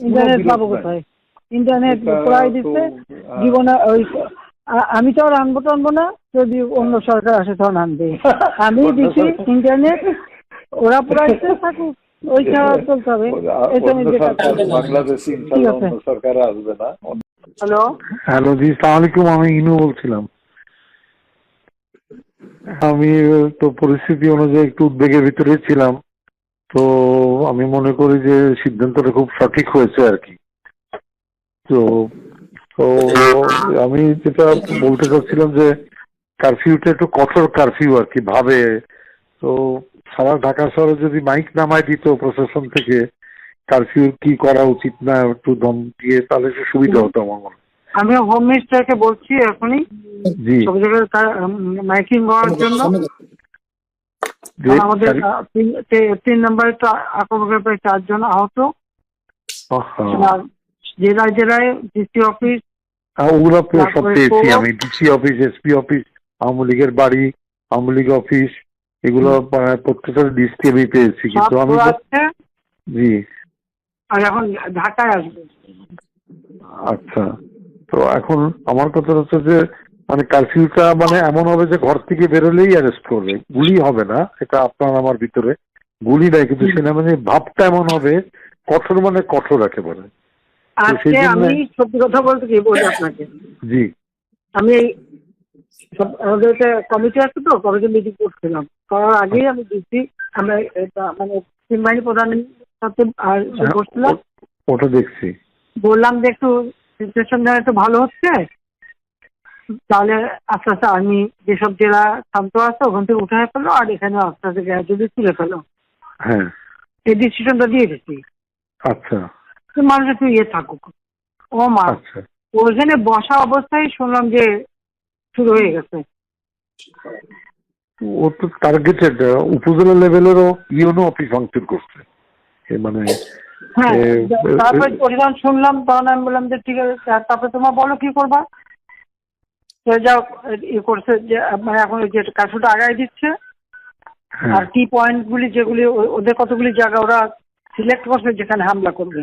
Internet পাবো। কোথায়? Internet প্রায় তো, দিচ্ছে জীবনে ওই আমি তো আর আনব টানবো না যদি অন্য সরকার আসে তখন আনবে। আমি দিচ্ছি ইন্টারনেট ওরা পুরাইতে থাকুক ওই ছাড়া চলতে হবে। এটা সরকার ঠিক আছে। আসবে না। হ্যালো? হ্যালো জি সালাম আলাইকুম আমি ইনু বলছিলাম। আমি তো পরিস্থিতি অনুযায়ী একটু উদ্বেগের ভিতরে ছিলাম। তো আমি মনে করি যে সিদ্ধান্তটা খুব সঠিক হয়েছে আর কি। তো তো আমি যেটা বলতে চাচ্ছিলাম যে কারফিউটা একটু কঠোর কারফিউ আর কি ভাবে। তো সারা ঢাকা শহরে যদি মাইক নামায় দিত প্রশাসন থেকে কারফিউ কি করা উচিত না একটু দম দিয়ে তাহলে একটু সুবিধা হতো আমার মনে আমি হোম মিনিস্টারকে বলছি এখনই। জি। সব জায়গায় মাইকিং হওয়ার জন্য। আমাদের তিন নম্বরে প্রায় চারজন আহত। জেলায় জেলায় ডিসি অফিস। ওগুলো সব পেয়েছি আমি। DC office SP office Awami লীগের বাড়ি আওয়ামী লীগ অফিস এগুলো প্রত্যেকটা লিস্টে আমি পেয়েছি। কিন্তু আমি জি। আর এখন ঢাকায় আসবে। আচ্ছা। তো এখন আমার কথা হচ্ছে যে মানে কারফিউটা মানে এমন হবে যে ঘর থেকে বেরোলেই অ্যারেস্ট করবে। গুলি হবে না এটা আপনার আমার ভিতরে গুলি নাই কিন্তু সেটা মানে ভাবটা এমন হবে কঠোর মানে কঠোর একেবারে। আজকে আমি সত্যি কথা বলতে কি বলি আপনাকে? জি। আমি এই আমাদের একটা কমিটি আছে তো কমিটি মিটিং করছিলাম। করার আগেই আমি ডিসি আমরা এটা মানে তিন বাহিনী প্রধানের সাথে আর হ্যাঁ, বসছিলাম ওটা দেখছি। বললাম যে একটু সিচুয়েশন একটু ভালো হচ্ছে তাহলে আস্তে আস্তে আর্মি যেসব জেলা শান্ত আছে ওখান থেকে উঠে ফেলো আর এখানে আস্তে আস্তে গ্যাজুয়ালি তুলে ফেলো। হ্যাঁ। এই ডিসিশনটা দিয়ে দিচ্ছি। আচ্ছা। মানুষ একটু ইয়ে থাকুক। ও মা আচ্ছা। ওইখানে বসা অবস্থায় শুনলাম যে শুরু হয়ে গেছে। ও তো টার্গেটেড উপজেলা লেভেলেরও ইউনো অফিস ভাঙচুর করছে। মানে হ্যাঁ তারপরে শুনলাম তখন আমি বললাম যে ঠিক আছে তারপরে তোমার বলো কি করবা? তো যাও ই করছে যে মানে এখন যে কাজটা আগায় দিচ্ছে। হ্যাঁ, আর কি পয়েন্ট গুলি যেগুলি ওদের কতগুলি জায়গা ওরা সিলেক্ট করছে যেখানে হামলা করবে।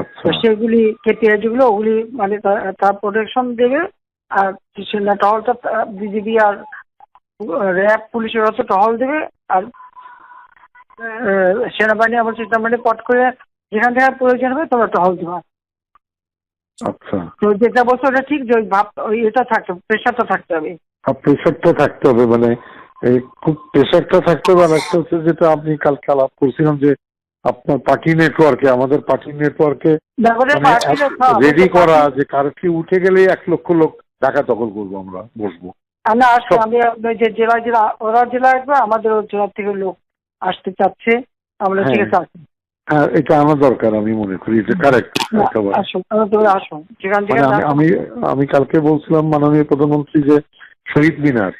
আচ্ছা। সেগুলি কেপিআই যেগুলো ওগুলি মানে তার প্রোটেকশন দেবে। আর টহলটা বিজিবি আর র্যাব পুলিশের হচ্ছে টহল দেবে। আর সেনাবাহিনী আবার সেটা মানে পট করে যেখান থেকে প্রয়োজন হবে তোমরা টহল দেবা। আচ্ছা। তো যেটা বলছো ওটা ঠিক যে ওই ভাব ওই এটা থাকতে প্রেশারটা থাকতে হবে। প্রেশারটা থাকতে হবে মানে খুব প্রেশারটা থাকতে হবে আর একটা হচ্ছে যেটা আপনি কালকে আলাপ করছিলাম যে আপনার পার্টি নেটওয়ার্কে আমাদের পার্টি নেটওয়ার্কে রেডি করা যে কারফিউ উঠে গেলে এক লক্ষ লোক ঢাকা দখল করব আমরা বসবো। আমি আসব আমি যে জেলা জেলা ওরা জেলা আসবে আমাদের ওই জেলা থেকে লোক আসতে চাচ্ছে। আমরা ঠিক আছে আসুন হ্যাঁ এটা আমার দরকার আমি মনে করি এটা কারেক্ট মানে আমি আমি কালকে বলছিলাম মাননীয় প্রধানমন্ত্রী যে শহীদ মিনার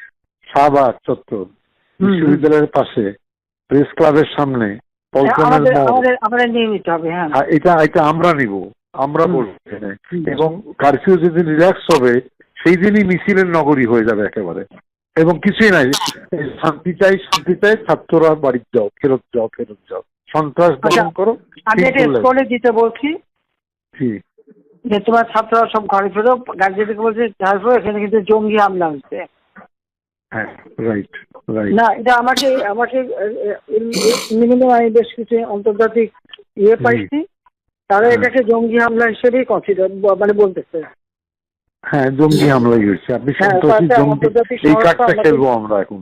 শাহবাগ চত্বর বিশ্ববিদ্যালয়ের পাশে প্রেস ক্লাবের সামনে হবে হ্যাঁ। হ্যাঁ, এটা এটা আমরা নিব আমরা। বলব এবং কারফিউ যেদিন রিল্যাক্স হবে সেই দিনই মিছিলের নগরী হয়ে যাবে একেবারে। এবং কিছুই নাই শান্তি চাই শান্তি চাই ছাত্ররা বাড়ি যাও ফেরত যাও ফেরত যাও। সন্ত্রাস দমন আচ্ছা, করো আমি এটা স্কুলে দিতে বলছি যে তোমার ছাত্ররা সব ঘরে ফেরো গার্জেনকে বলছে ঘরে ফেরো এখানে কিন্তু জঙ্গি হামলা হ্যাঁ রাইট না এটা আমাকে আমাকে মিনিমাম আমি বেশ কিছু আন্তর্জাতিক ইয়ে পাইছি তারা হ্যাঁ। এটাকে জঙ্গি হামলা হিসেবেই কনসিডার মানে বলতেছে হ্যাঁ জঙ্গি হামলাই হয়েছে আপনি হ্যাঁ, সন্ত্রাসী জঙ্গি এই আমাকে- খেলব আমরা এখন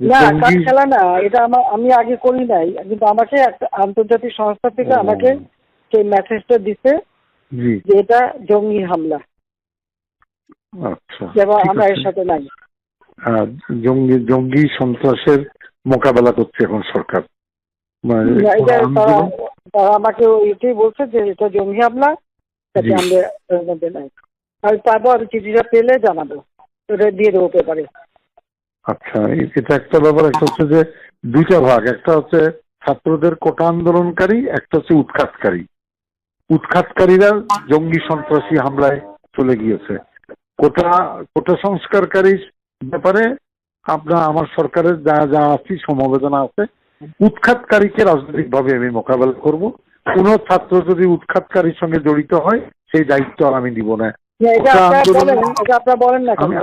না জঙ্গি খেলা না এটা আমার আমি আগে করি নাই কিন্তু আমাকে একটা আন্তর্জাতিক সংস্থা থেকে আমাকে সেই মেসেজটা দিছে যে এটা জঙ্গি হামলা। আচ্ছা আমরা এর সাথে নাই। জঙ্গি জঙ্গি সন্ত্রাসের মোকাবেলা করছে এখন সরকার। মানে তারা আমাকে এটাই বলছে যে এটা জঙ্গি হামলা তাতে আমরা মধ্যে নাই। আর তারপর আমি চিঠিটা পেলে জানাব। এটা দিয়ে দেবো পেপারে আচ্ছা এটা একটা ব্যাপার, একটা হচ্ছে যে দুইটা ভাগ। একটা হচ্ছে ছাত্রদের কোটা আন্দোলনকারী, একটা হচ্ছে উৎখাতকারী। উৎখাতকারীরা জঙ্গি সন্ত্রাসী হামলায় চলে গিয়েছে। কোটা কোটা সংস্কারকারীর ব্যাপারে আপনার, আমার সরকারের যা যা আছে, সমবেদনা আছে। উৎখাতকারীকে রাজনৈতিকভাবে আমি মোকাবেলা করব। কোনো ছাত্র যদি উৎখাতকারীর সঙ্গে জড়িত হয়, সেই দায়িত্ব আমি দিব না। না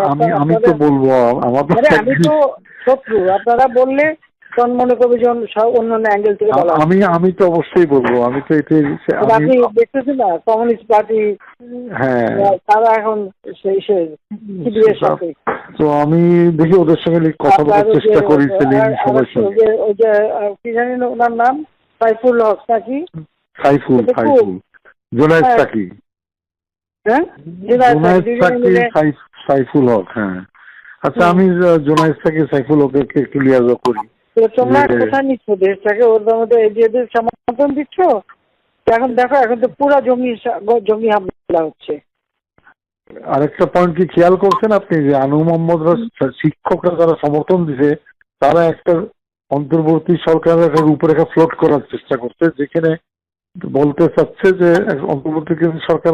আমি আমি তো বলব আমি তো শত্রু। আপনারা বললে মনে অন্য সব- অন্যান্য অ্যাঙ্গেল থেকে আমি আমি তো অবশ্যই বলব আমি তো এতে আপনি দেখতেছেন না কমিউনিস্ট পার্টি হ্যাঁ। তারা এখন সেই তো আমি দেখি ওদের সঙ্গে কথা বলার চেষ্টা করি সেলিম সবার সঙ্গে ওই যে কি জানি ওনার নাম? সাইফুল হক নাকি? সাইফুল। সাইফুল। জোনায়েদ হ্যাঁ। সাকি। হ্যাঁ? সাইফুল হক হ্যাঁ। আচ্ছা আমি আহ, জোনায়েদ সাকি সাইফুল হককে ক্লিয়ার করি। তো তোমরা কোথায় নিচ্ছ দেশটাকে? ওর মধ্যে এই সমর্থন দিচ্ছ? এখন দেখো এখন তো পুরো জমি জমি হামলা হচ্ছে। আরেকটা পয়েন্ট কি খেয়াল করছেন আপনি? যে আনু মোহাম্মদরা শিক্ষকরা যারা সমর্থন দিছে তারা একটা অন্তর্বর্তী সরকারের একটা রূপরেখা ফ্লোট করার চেষ্টা করছে যেখানে বলতে চাচ্ছে যে অন্তর্বর্তী সরকার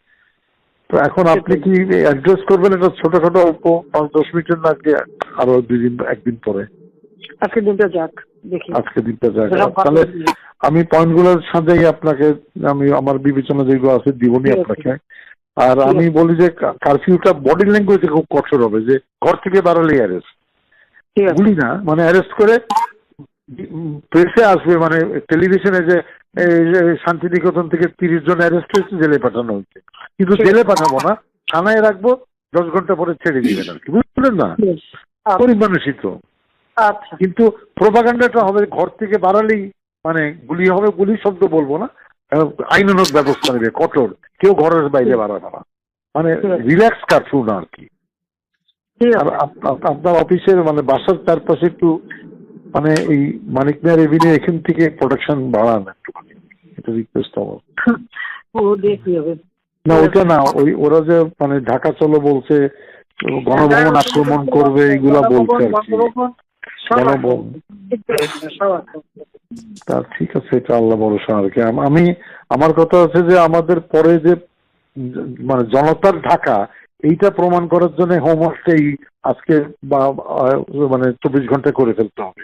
তো এখন আপনি কি অ্যাড্রেস করবেন? এটা ছোটখাটো অল্প পাঁচ দশ মিনিটের না আগে আরও দুই দিন একদিন পরে। আজকে দিনটা যাক দেখি। আজকে দিনটা ভালো তাহলে। আমি পয়েন্টগুলোর সাথেই আপনাকে আমি আমার বিবেচনা যেগুলো আছে দিবনি আপনাকে। আর আমি বলি যে কারফিউটা বডি ল্যাঙ্গুয়েজে খুব কঠোর হবে যে ঘর থেকে বাড়ালেই অ্যারেস্ট গুলি না মানে অ্যারেস্ট করে প্রেসে আসবে মানে টেলিভিশনে যে শান্তিনিকেতন থেকে তিরিশ জন অ্যারেস্ট হয়েছে জেলে পাঠানো হয়েছে। কিন্তু জেলে পাঠাবো না থানায় রাখব দশ ঘণ্টা পরে ছেড়ে দিবেন আর কি বুঝলেন না? গরিব মানুষই তো কিন্তু প্রোপাগান্ডাটা হবে ঘর থেকে বাড়ালেই মানে গুলি হবে গুলি শব্দ বলব না আহ, আইনানুগ ব্যবস্থা নেবে কঠোর। কেউ ঘরের বাইরে বাড়াবে না। মানে রিল্যাক্স কারফিউ না আর কি। আপনার অফিসের মানে বাসার চারপাশে একটু মানে এই মানিক মেয়ার এভিনিউ এখান থেকে প্রোডাকশন বাড়ান একটুখানি। এটা রিকোয়েস্ট আমার। ও হবে? না ওইটা না ওই ওরা যে মানে ঢাকা চলো বলছে গণভবন আক্রমণ করবে এইগুলা বলছে আর কি। গণভবন। তা ঠিক আছে এটা আল্লাহ ভরসা আর কি। আমি আমার কথা হচ্ছে যে আমাদের পরে যে মানে জনতার ঢাকা এইটা প্রমাণ করার জন্য হোমওয়ার্কটাই আজকে বা মানে চব্বিশ ঘণ্টা করে ফেলতে হবে।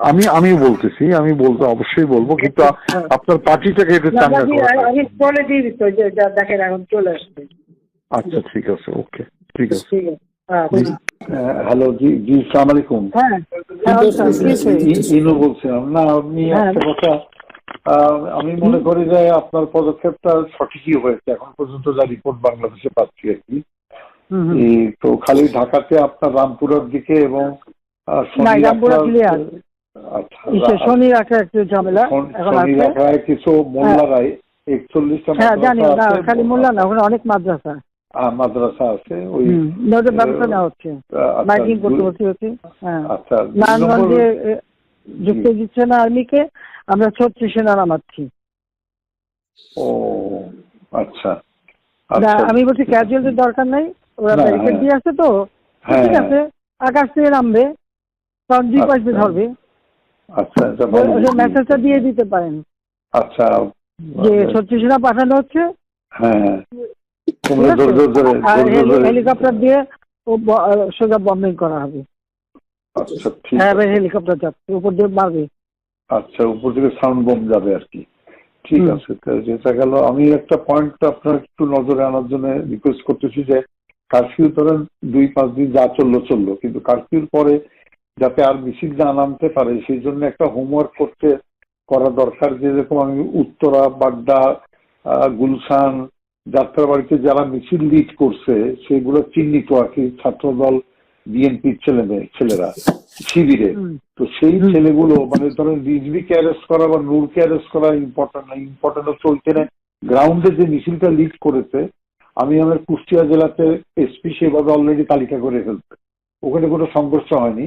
আমি আমি বলতেছি আমি বলতে অবশ্যই বলব কিন্তু হ্যাঁ। আপনার পার্টিটাকে একটু না, চাঙ্গা আমি আমি বলে দিয়ে ওই যে যা- দেখেন এখন চলে আসবে আচ্ছা ঠিক আছে ওকে ঠিক আছে। ঠিক আছে হ্যাঁ হ্যালো জি জি সালাম আলাইকুম। হ্যাঁ ইনু বলছিলাম। না আপনি। একটা কথা আমি মনে করি যে আপনার পদক্ষেপটা সঠিকই হয়েছে। এখন পর্যন্ত যা রিপোর্ট বাংলাদেশে পাচ্ছি আর কি। তো খালি ঢাকাতে আপনার রামপুরের দিকে এবং শনি রাখা- আচ্ছা। শনি রাখা একটু ঝামেলা এখন আছে কিছু মোল্লারাই একচল্লিশটা হ্যাঁ জানি না খালি মোল্লা না ওখানে অনেক মাদ্রাসা। মাদ্রাসা আছে ওই ব্যবস্থা নেওয়া হচ্ছে। আচ্ছা, মাইকিং করতে হচ্ছে হ্যাঁ। আচ্ছা নারায়ণগঞ্জে যুক্ত দিচ্ছে না আর্মিকে আমরা ছত্রিশ সেনা নামাচ্ছি। ও আচ্ছা না, আচ্ছা। আমি বলছি ক্যাজুয়ালটির দরকার নাই ওরা ব্যারিকেড হ্যাঁ। দিয়ে আছে তো হ্যাঁ, ঠিক আছে আকাশ থেকে নামবে কারণ দুই পাশ দিয়ে আচ্ছা। আচ্ছা মেসেজটা দিয়ে দিতে পারেন। আচ্ছা যে মানে- পাঠানো হচ্ছে। হ্যাঁ। হেলিকপ্টার দিয়ে সোজা বম্বিং করা হবে। আচ্ছা হ্যাঁ হেলিকপ্টার যাচ্ছে উপর দিয়ে মারবে। আচ্ছা উপর থেকে সাউন্ড বোম যাবে আর কি। ঠিক আছে যেটা গেল আমি একটা পয়েন্ট আপনার একটু নজরে আনার জন্য রিকোয়েস্ট করতেছি যে কারফিউ ধরেন দুই পাঁচ দিন যা চলল চলল। কিন্তু কারফিউর পরে যাতে আর মিছিল না নামতে পারে সেই জন্য একটা হোমওয়ার্ক করতে করা দরকার যেরকম আমি উত্তরা বাড্ডা গুলশান যাত্রাবাড়িতে যারা মিছিল লিড করছে সেগুলো চিহ্নিত আর কি ছাত্রদল বিএনপির ছেলে মেয়ে ছেলেরা শিবিরে। তো সেই ছেলেগুলো মানে ধরেন রিজভিকে অ্যারেস্ট করা বা নূরকে অ্যারেস্ট করা ইম্পর্টেন্ট না ইম্পর্টেন্ট হচ্ছে ওইখানে গ্রাউন্ডে যে মিছিলটা লিড করেছে আমি আমার কুষ্টিয়া জেলাতে এসপি সেভাবে অলরেডি তালিকা করে ফেলছে। ওখানে কোনো সংঘর্ষ হয়নি।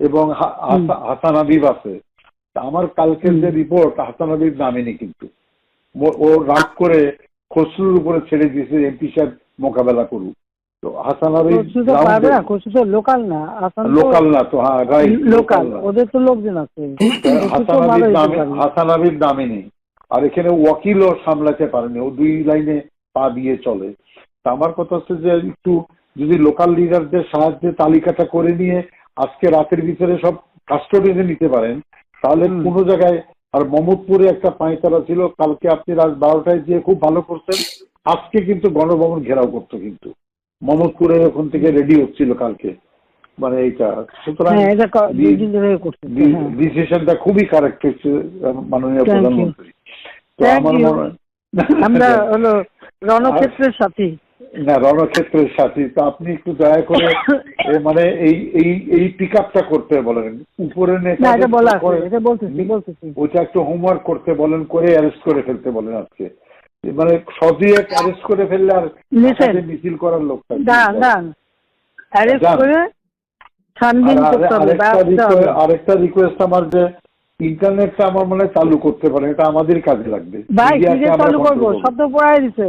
এবং হাসান হাবিব আছে। আমার কালকের যে রিপোর্ট হাসান হাবিব নামেনি কিন্তু। ও- রাগ করে খসরুর উপরে ছেড়ে দিয়েছে এমপি সাহেব মোকাবেলা করুক। তো হাসান হাবিব তো তো লোকাল না। লোকাল না তো হ্যাঁ রাইট লোকাল ওদের তো লোকজন আছে। হাসান হাবিব নামে হাসান হাবিব নামে নেই আর এখানে ওয়াকিলও সামলাতে পারেনি। ও দুই লাইনে পা দিয়ে চলে। তা আমার কথা হচ্ছে যে একটু যদি লোকাল লিডারদের সাহায্যে তালিকাটা করে নিয়ে আজকে রাতের ভিতরে সব কাস্টডিতে নিতে পারেন। তাহলে। কোনো জায়গায় আর মমদপুরে একটা পাঁচতারা ছিল কালকে আপনি রাত বারোটায় যে খুব ভালো করছেন আজকে কিন্তু গণভবন ঘেরাও করতো কিন্তু। মমদপুরে ওখান থেকে রেডি হচ্ছিল কালকে। মানে এইটা সুতরাং হ্যাঁ করছে হ্যাঁ। ডিসিশনটা খুবই কারেক্ট হচ্ছে মাননীয় প্রধানমন্ত্রী। তো আমার মনে হয় আমরা হলো রণক্ষেত্রের সাথী। না রণক্ষেত্রের সাথী তো আপনি একটু দয়া করে মানে এই এই এই পিক আপটা করতে বলেন উপরে ওইটা একটু হোমওয়ার্ক করতে বলেন করে অ্যারেস্ট করে ফেলতে বলেন আজকে মানে সদিয়ে অ্যারেস্ট করে ফেললে আর. মিছিল করার লোকটা কি? দাঁড়ান দাঁড়ান অ্যারেস্ট যান। করে ছানবিন আর করতে হবে আরেকটা। রিকোয়েস্ট আমার যে ইন্টারনেটটা আমার মনে চালু করতে পারে এটা আমাদের কাজে লাগবে ভাই চালু করব হ্যাঁ, পুরাই দিছে।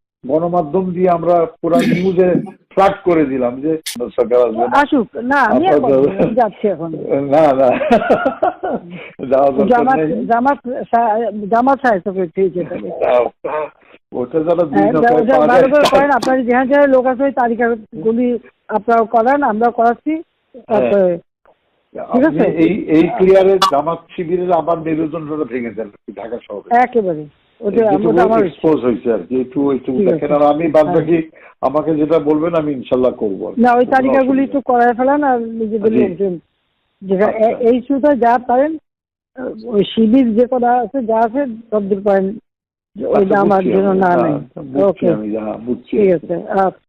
গণমাধ্যম দিয়ে আমরা পুরো নিউজে ফ্লাড করে দিলাম যে সরকার আসবে না। আসুক না আমি যাচ্ছি এখন? না না। জামাত জামাত সাহেব ঠিক আছে ওটা যারা হ্যাঁ, করেন আপনার যেখানে যেখানে লোক আছে ওই তালিকাগুলি আপনারা করান আমরা করাচ্ছি তারপরে ঠিক আছে? এই এই ক্লিয়ারে জামাত শিবিরের আবার মেরুদণ্ডটা ভেঙে দেন ঢাকা শহরে। একেবারে। আমার আমি বাদ বাকি আমাকে যেটা বলবেন আমি ইনশাল্লাহ করব না ওই তালিকাগুলি একটু করায় ফেলান আর নিজেদের লোকজন যেখানে আচ্ছা। এই সুতা যা পারেন ওই শিবির যে কটা আছে যা আছে সব দূর পারেন। আচ্ছা, আমার বুঝছি জন্য না হ্যাঁ, নেই। বুঝছি ওকে হ্যাঁ ঠিক আছে আচ্ছা